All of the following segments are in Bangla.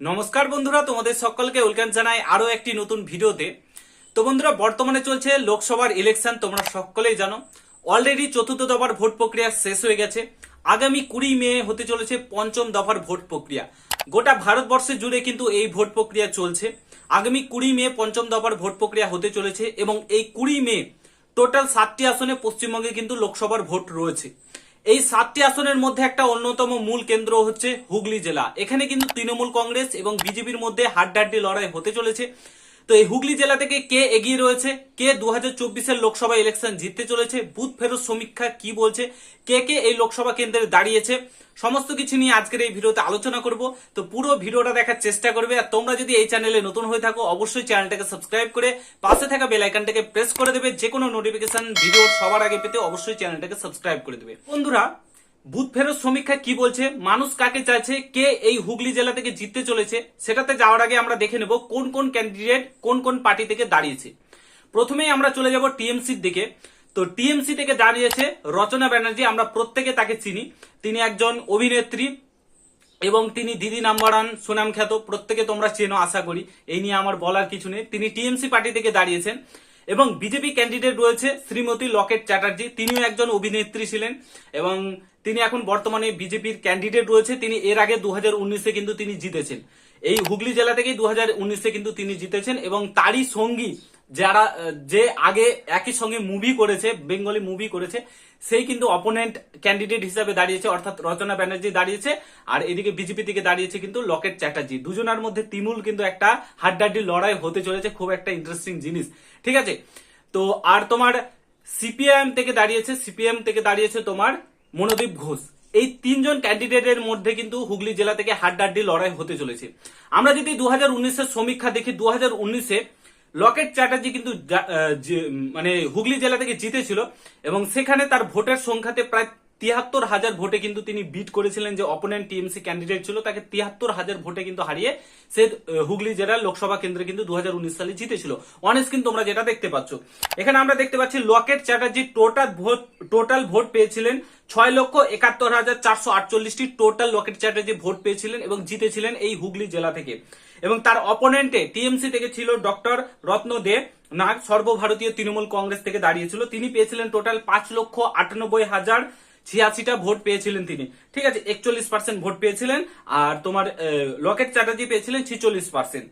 নমস্কার বন্ধুরা, তোমাদের সকলকে ওয়েলকাম জানাই আরও একটি নতুন ভিডিওতে। তো বন্ধুরা, বর্তমানে চলছে লোকসভার ইলেকশন তোমরা সকলেই জানো। অলরেডি চতুর্থ দফার ভোট প্রক্রিয়া শেষ হয়ে গেছে। আগামী কুড়ি মে হতে চলেছে পঞ্চম দফার ভোট প্রক্রিয়া। গোটা ভারতবর্ষে জুড়ে কিন্তু এই ভোট প্রক্রিয়া চলছে। আগামী কুড়ি মে পঞ্চম দফার ভোট প্রক্রিয়া হতে চলেছে এবং এই কুড়ি মে টোটাল সাতটি আসনে পশ্চিমবঙ্গে কিন্তু লোকসভার ভোট রয়েছে। এই সাতটি আসনের মধ্যে একটা অন্যতম মূল কেন্দ্র হচ্ছে হুগলি জেলা। এখানে কিন্তু তৃণমূল কংগ্রেস এবং বিজেপির মধ্যে হাড্ডাহাড্ডি লড়াই হতে চলেছে। তো এই হুগলি জেলা থেকে কে এগিয়ে রয়েছে? কে দু হাজার লোকসভা ইলেকশন জিততে চলেছে? বুথ ফেরত সমীক্ষা কি বলছে? কে কে এই লোকসভা কেন্দ্রে দাঁড়িয়েছে? সমস্ত কিছু নিয়ে আজকের এই ভিডিওতে আলোচনা করব। তো পুরো ভিডিওটা দেখার চেষ্টা করবে আর তোমরা যদি এই চ্যানেলে নতুন হয়ে থাকো, অবশ্যই চ্যানেলটাকে সাবস্ক্রাইব করে পাশে থাকা বেল আইকনটাকে প্রেস করে দেবে। যে কোনো নোটিফিকেশন ভিডিও সবার আগে পেতে অবশ্যই চ্যানেলটাকে সাবস্ক্রাইব করে দেবে। বন্ধুরা বুথ ফেরত সমীক্ষা কি বলছে? মানুষ কাকে চাইছে? কে এই হুগলি জেলা থেকে জিততে চলেছে? সেটাতে যাওয়ার আগে আমরা দেখে নেব কোন কোন ক্যান্ডিডেট কোন কোন পার্টি থেকে দাঁড়িয়েছে। প্রথমেই আমরা চলে যাব টিএমসির দিকে। তো টিএমসি থেকে দাঁড়িয়েছে রচনা ব্যানার্জি, আমরা প্রত্যেকে তাকে চিনি। তিনি একজন অভিনেত্রী এবং তিনি দিদি নাম্বার ওয়ান, সুনাম খ্যাত। প্রত্যেকে তোমরা চেনো, আশা করি। এই নিয়ে আমার বলার কিছু নেই। তিনি টিএমসি পার্টি থেকে দাঁড়িয়েছেন এবং বিজেপি ক্যান্ডিডেট রয়েছে শ্রীমতী লকেট চ্যাটার্জি। তিনিও একজন অভিনেত্রী ছিলেন এবং তিনি এখন বর্তমানে বিজেপির ক্যান্ডিডেট রয়েছে। তিনি এর আগে দু হাজার কিন্তু তিনি জিতেছেন। এই হুগলি জেলা থেকেই দু হাজার কিন্তু তিনি জিতেছেন এবং তারই সঙ্গী যারা, যে আগে একই সঙ্গে মুভি করেছে, বেঙ্গলি মুভি করেছে, সেই কিন্তু অপোনেন্ট ক্যান্ডিডেট হিসাবে দাঁড়িয়েছে, অর্থাৎ রচনা ব্যানার্জি দাঁড়িয়েছে, আর এদিকে বিজেপি থেকে দাঁড়িয়েছে কিন্তু লকেট চ্যাটার্জি। দুজনের মধ্যে তিমুল কিন্তু একটা হাড্ডাহাড্ডি লড়াই হতে চলেছে, খুব একটা ইন্টারেস্টিং জিনিস। ঠিক আছে? তো আর তোমার সিপিআইএম থেকে দাঁড়িয়েছে সিপিএম থেকে দাঁড়িয়েছে তোমার মনোদীপ ঘোষ। এই তিনজন ক্যান্ডিডেটের মধ্যে কিন্তু হুগলি জেলা থেকে হাড্ডাড্ডি লড়াই হতে চলেছে। আমরা যদি দু হাজার উনিশের সমীক্ষা দেখি দু হাজার উনিশে লকেট চ্যাটার্জি কিন্তু মানে হুগলি জেলা থেকে জিতেছিল এবং সেখানে তার ভোটের সংখ্যাতে প্রায় তিয়াত্তর হাজার ভোটে কিন্তু তিনি বিট করেছিলেন যে অপোনেন্ট টিএমসি ক্যান্ডিডেট ছিল, তাকে তিয়াত্তর হাজার ভোটে কিন্তু হারিয়ে সে হুগলি জেলার লোকসভা কেন্দ্রে কিন্তু দু হাজার উনিশ সালে জিতেছিল। অনেক কিন্তু তোমরা যেটা দেখতে পাচ্ছ। এখানে আমরা দেখতে পাচ্ছি Locket Chatterjee total vote total vote পেয়েছিলেন ছয় লক্ষ একাত্তর হাজার চারশো আটচল্লিশটি টোটাল লকেট চ্যাটার্জি ভোট পেয়েছিলেন এবং জিতেছিলেন এই হুগলি জেলা থেকে। এবং তার অপোনেন্টে টিএমসি থেকে ছিল ডক্টর রত্ন দে, নাগ সর্বভারতীয় তৃণমূল কংগ্রেস থেকে দাঁড়িয়েছিল। তিনি পেয়েছিলেন টোটাল পাঁচ লক্ষ আটানব্বই হাজার ছিয়াশিটা ভোট পেয়েছিলেন তিনি। ঠিক আছে, একচল্লিশ পার্সেন্ট ভোট পেয়েছিলেন আর তোমার লকেট চ্যাটার্জি পেয়েছিলেন ছিচল্লিশ পার্সেন্ট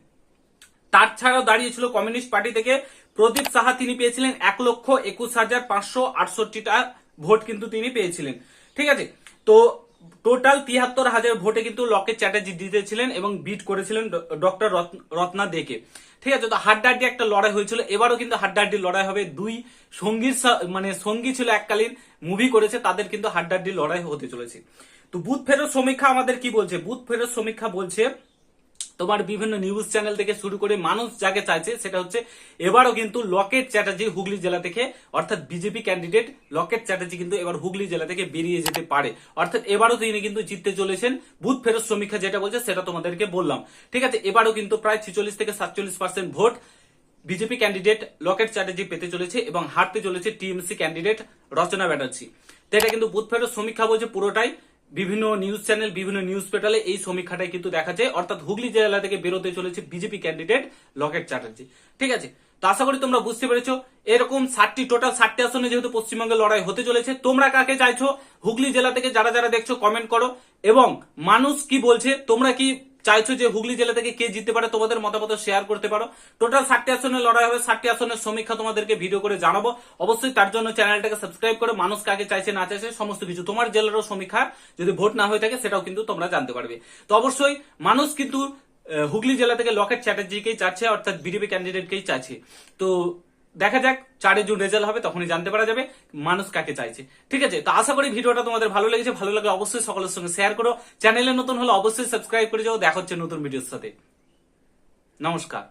তার ছাড়াও দাঁড়িয়েছিল কমিউনিস্ট পার্টি থেকে প্রদীপ সাহা তিনি পেয়েছিলেন এক লক্ষ একুশ হাজার পাঁচশো আটষট্টিটা ভোট কিন্তু তিনি পেয়েছিলেন। ঠিক আছে, তো টোটাল তিয়াত্তর হাজার ভোটে কিন্তু লকেট চ্যাটার্জি জিতেছিলেন এবং বিট করেছিলেন ডক্টর রত্না দেকে। ঠিক আছে, তো হাড্ডাড্ডি একটা লড়াই হয়েছিল। এবারও কিন্তু হাড্ডাহাড্ডি লড়াই হবে। দুই সঙ্গীর মানে সঙ্গী ছিল এককালীন মুভি করেছে, তাদের কিন্তু হাড্ডাহাড্ডি লড়াই হতে চলেছে। তো বুথ ফেরত সমীক্ষা আমাদের কি বলছে? বুথ ফেরত সমীক্ষা বলছে তোমার বিভিন্ন নিউজ চ্যানেল থেকে শুরু করে মানুষ যাকে চাইছে, সেটা হচ্ছে এবারও কিন্তু লকেট চ্যাটার্জি হুগলি জেলা থেকে, অর্থাৎ বিজেপি ক্যান্ডিডেট লকেট চ্যাটার্জি কিন্তু এবার হুগলি জেলা থেকে বেরিয়ে যেতে পারে। অর্থাৎ এবারও তিনি কিন্তু জিততে চলেছেন। বুথ ফেরত সমীক্ষা যেটা বলছে, সেটা তোমাদেরকে বললাম। ঠিক আছে, এবারও কিন্তু প্রায় ছিচল্লিশ থেকে সাতচল্লিশ percent vote BJP candidate Locket Chatterjee পেতে চলেছে এবং হারতে চলেছে টিএমসি ক্যান্ডিডেট রচনা ব্যানার্জি। তো এটা কিন্তু বুথ ফেরত সমীক্ষা বলছে পুরোটাই। বিভিন্ন নিউজ চ্যানেল বিভিন্ন নিউজ পেটালে এই সমীক্ষাটাই কিন্তু দেখা যায়। অর্থাৎ হুগলি জেলা থেকে বেরোতে চলেছে বিজেপি ক্যান্ডিডেট লকেট চ্যাটার্জি ঠিক আছে? তো আশা করি তোমরা বুঝতে পেরেছ, এরকম ষাটটি টোটাল ষাটটি আসনে যেহেতু পশ্চিমবঙ্গে লড়াই হতে চলেছে, তোমরা কাকে চাইছো? হুগলি জেলা থেকে যারা যারা দেখছ কমেন্ট করো। এবং মানুষ কি বলছে, তোমরা কি চাইছো যে হুগলি জেলা থেকে কে জিততে পারে তোমাদের মতামত শেয়ার করতে পারো। টোটাল ষাটটি আসনে লড়াই হবে। ষাটটি আসনের সমীক্ষা তোমাদেরকে ভিডিও করে জানাব। অবশ্যই তার জন্য চ্যানেলটাকে সাবস্ক্রাইব করে। মানুষ কাকে চাইছে, না চাইছে, সমস্ত কিছু। তোমার জেলারও সমীক্ষা যদি ভোট না হয়ে থাকে, সেটাও কিন্তু তোমরা জানতে পারবে। তো অবশ্যই মানুষ কিন্তু হুগলি জেলা থেকে লকেট চ্যাটার্জিকেই চাচ্ছে, অর্থাৎ বিজেপি ক্যান্ডিডেটকেই চাচ্ছে তো দেখা যাক, চারে জুন রেজাল্ট হবে তখনই জানতে পারা যাবে মানুষ কাকে চাইছে। ঠিক আছে? তো আশা করি ভিডিওটা তোমাদের ভালো লেগেছে। ভালো লাগলে অবশ্যই সকলের সঙ্গে শেয়ার করো। চ্যানেলে নতুন হলে অবশ্যই সাবস্ক্রাইব করে যাও। দেখা হচ্ছে নতুন ভিডিওর সাথে। নমস্কার।